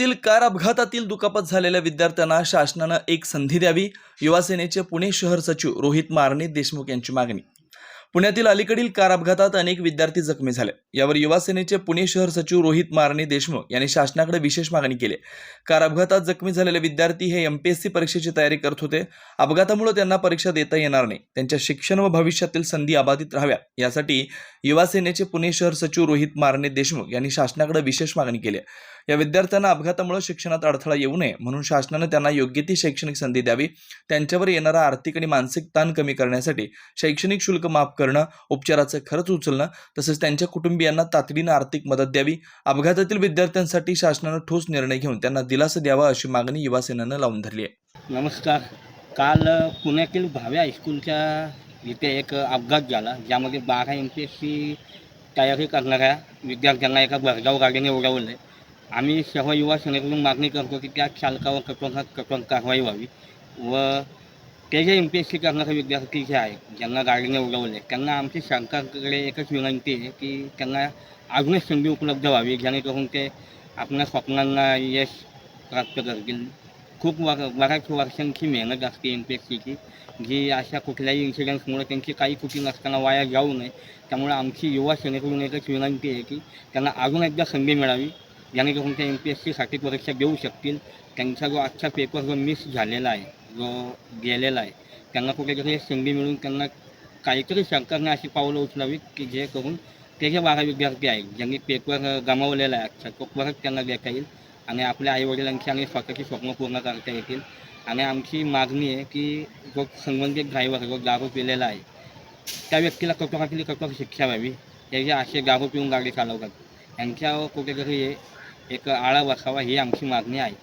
Car अपघातातील दुखापत झालेल्या विद्यार्थ्यांना शासनानं एक संधी द्यावी. युवासेनेचे पुणे शहर सचिव रोहित मारणे देशमुख यांची मागणी. पुण्यातील अलीकडील कार अपघातात अनेक विद्यार्थी जखमी झाले. यावर युवासेनेचे पुणे शहर सचिव रोहित मारणे देशमुख यांनी शासनाकडे विशेष मागणी केली. कार अपघातात जखमी झालेले विद्यार्थी हे एमपीएससी परीक्षेची तयारी करत होते. अपघातामुळे त्यांना परीक्षा देता येणार नाही. त्यांच्या शिक्षण व भविष्यातील संधी अबाधित राहाव्या. यासाठी युवासेनेचे पुणे शहर सचिव रोहित मारणे देशमुख यांनी शासनाकडे विशेष मागणी केली या विद्यार्थ्यांना अपघातामुळे शिक्षणात अडथळा येऊ नये म्हणून शासनानं त्यांना योग्य ती शैक्षणिक संधी द्यावी. त्यांच्यावर येणारा आर्थिक आणि मानसिक ताण कमी करण्यासाठी शैक्षणिक शुल्क माफ करणं उपचाराचं खर्च उचलणं तसंच त्यांच्या कुटुंबियांना तातडीनं आर्थिक मदत द्यावी. अपघातातील विद्यार्थ्यांसाठी शासनानं ठोस निर्णय घेऊन त्यांना दिलासा द्यावा अशी मागणी युवासेनेनं लावून धरली आहे. नमस्कार. काल पुण्यातील भाव्या हायस्कूलच्या इथे एक अपघात झाला ज्यामध्ये बारा एम पी एस सी तयारी करणाऱ्या विद्यार्थ्यांना एका भरगाव गाडीने उडवले आम्ही सर्व युवा सेनेकडून मागणी करतो की त्या चालकावर कठोरात कठोर कारवाई व्हावी व ते जे एम पी एस सी करणारे विद्यार्थी जे आहेत ज्यांना गाडीने उडवले त्यांना आमची सरकारकडे एकच विनंती आहे की त्यांना अजूनच संधी उपलब्ध व्हावी जेणेकरून ते आपल्या स्वप्नांना यश प्राप्त करतील. खूप वर बऱ्याच वर्षांची मेहनत असते एम पी एस सीची जी अशा कुठल्याही इन्सिडेंट्समुळे त्यांची काही कुठे नसताना वाया जाऊ नये. त्यामुळे आमची युवा सेनेकडून एकच विनंती आहे की त्यांना अजून एकदा संधी मिळावी. याने जो कोणत्या एम पी एस सीसाठी परीक्षा देऊ शकतील त्यांचा जो आजचा पेपर जो मिस झालेला आहे जो गेलेला आहे त्यांना कुठेतरी संधी मिळून त्यांना काहीतरी सरकारने अशी पावलं उचलावी की जे करून ते जे बारा विद्यार्थी आहेत ज्यांनी पेपर गमावलेला आहे आजचा तो परत त्यांना देता येईल आणि आपल्या आईवडिलांची आणि स्वतःची स्वप्न पूर्ण करता येतील. आणि आमची मागणी आहे की जो संबंधित ड्रायव्हर जो दारू पिलेला आहे त्या व्यक्तीला कठोरातली कठोर शिक्षा व्हावी. त्याचे असे दारू पिऊन गाडी चालवतात. यांच्यावर कुठेतरी हे एक आळा बसावा ही आमची मागणी आहे.